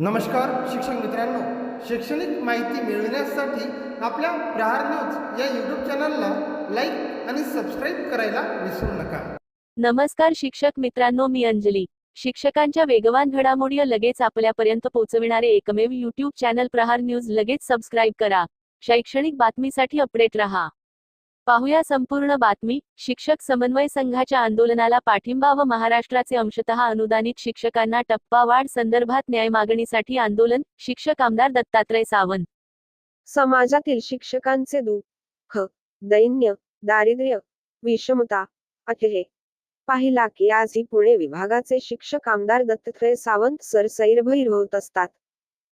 नमस्कार शिक्षक मित्रांनो. शैक्षणिक माहिती मिळविण्यासाठी आपल्या प्रहार न्यूज या यूट्यूब चॅनलला लाईक आणि सबस्क्राईब करायला विसरू नका. नमस्कार शिक्षक मित्रांनो मी अंजली. शिक्षकांच्या वेगवान घडामोडी लगेच आपल्यापर्यंत पोहोचविणारे एकमेव युट्यूब चॅनल प्रहार न्यूज लगेच सबस्क्राईब करा. शैक्षणिक बातमीसाठी अपडेट रहा. पाहूया संपूर्ण बातमी. शिक्षक समन्वय संघाच्या आंदोलनाला पाठिंबा व महाराष्ट्राचे अंशतः अनुदानित शिक्षकांना टप्पा वाढ संदर्भात न्याय मागणीसाठी आंदोलन. शिक्षक आमदार दत्तात्रय सावंत. समाजातील शिक्षकांचे दुःख दैन्य दारिद्र्य विषमता अखेर पाहिला की आजही पुणे विभागाचे शिक्षक आमदार दत्तात्रय सावंत सरसैरभैर होत असतात.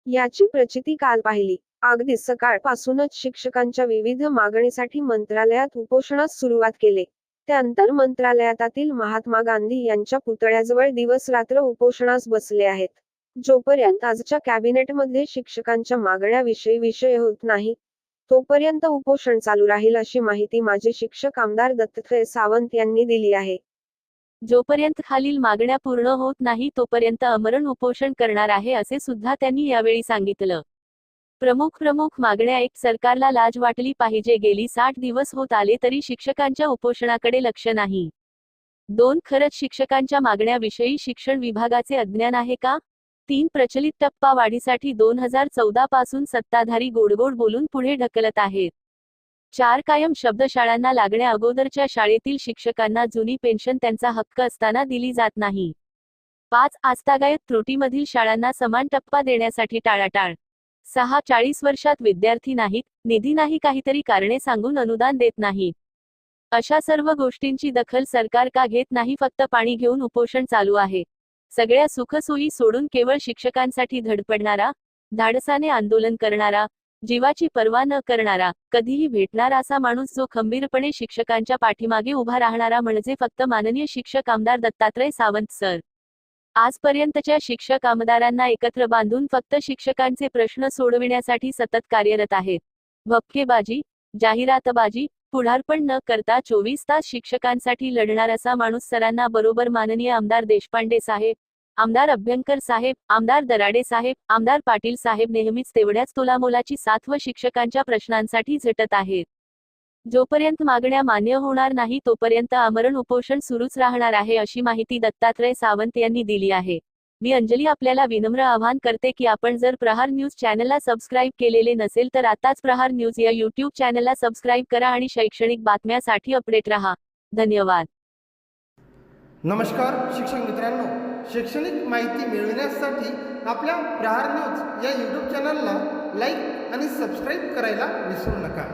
याची प्रचिती काल पाहिली. अगदी सकाळपासूनच शिक्षकांच्या विविध मागणीसाठी मंत्रालयात उपोषणास सुरुवात केले. त्यानंतर मंत्रालयातील महात्मा गांधी यांच्या पुतळ्याजवळ दिवस रात्र उपोषणास बसले आहेत. जोपर्यंत आजच्या कॅबिनेटमध्ये शिक्षकांच्या मागण्याविषयी विषय होत नाही तोपर्यंत उपोषण चालू राहील अशी माहिती माजी शिक्षक आमदार दत्तात्रय सावंत यांनी दिली आहे. जोपर्यंत खालील मागण्या पूर्ण होत नाही तोपर्यंत अमरण उपोषण करणार आहे असे सुद्धा त्यांनी यावेळी सांगितलं. प्रमुख प्रमुख मागण्या एक सरकारला लाज वाटली पाहिजे. गेली साठ दिवस होत आले तरी शिक्षकांच्या उपोषणाकडे लक्ष नाही. दोन खरंच शिक्षकांच्या मागण्याविषयी शिक्षण विभागाचे अज्ञान आहे का? तीन प्रचलित टप्पा वाढीसाठी दोन हजार चौदा पासून सत्ताधारी गोडगोड बोलून पुढे ढकलत आहेत. चार कायम शब्दशाळांना लागण्या अगोदरच्या शाळेतील शिक्षकांना जुनी पेन्शन त्यांचा हक्क असताना दिली जात नाही. पाच आस्तागायत त्रुटीमधील शाळांना समान टप्पा देण्यासाठी टाळाटाळ सहा चाळीस वर्षात विद्यार्थी नाहीत निधी नाही काहीतरी कारणे सांगून अनुदान देत नाहीत. अशा सर्व गोष्टींची दखल सरकार का घेत नाही फक्त पाणी घेऊन उपोषण चालू आहे. सगळ्या सुखसोयी सोडून केवळ शिक्षकांसाठी धडपडणारा धाडसाने आंदोलन करणारा जीवाची पर्वा न करणारा कधीही भेटणारा असा माणूस जो खंबीरपणे शिक्षकांच्या पाठीमागे उभा राहणारा म्हणजे फक्त माननीय शिक्षक आमदार दत्तात्रय सावंत सर. आजपर्यंतच्या शिक्षक आमदारांना एकत्र बांधून फक्त शिक्षकांचे प्रश्न सोडविण्यासाठी सतत कार्यरत आहेत. भपकेबाजी जाहिरातबाजी पुढारपण न करता चोवीस तास शिक्षकांसाठी लढणार असा माणूस सरांना बरोबर माननीय आमदार देशपांडे साहेब आमदार अभ्यंकर साहेब आमदार दराडे साहेब आमदार पाटील साहेब नेहमीच तेवढ्याच तोलामोलाची साथ व शिक्षकांच्या प्रश्नांसाठी झटत आहेत. जोपर्यंत मागण्या मान्य होणार नाही तोपर्यंत आमरण उपोषण सुरूच राहणार आहे अशी माहिती दत्तात्रय सावंत यांनी दिली आहे. मी अंजली आपल्याला विनम्र आवाहन करते की आपण जर प्रहार न्यूज चॅनलला सबस्क्राईब केलेले नसेल तर आताच प्रहार न्यूज या युट्यूब चॅनलला सबस्क्राईब करा आणि शैक्षणिक बातम्यासाठी अपडेट रहा. धन्यवाद. नमस्कार शिक्षक मित्रांनो. शैक्षणिक माहिती मिळविण्यासाठी आपल्या प्रहार न्यूज या यूट्यूब चॅनलला लाईक आणि सबस्क्राईब करायला विसरू नका.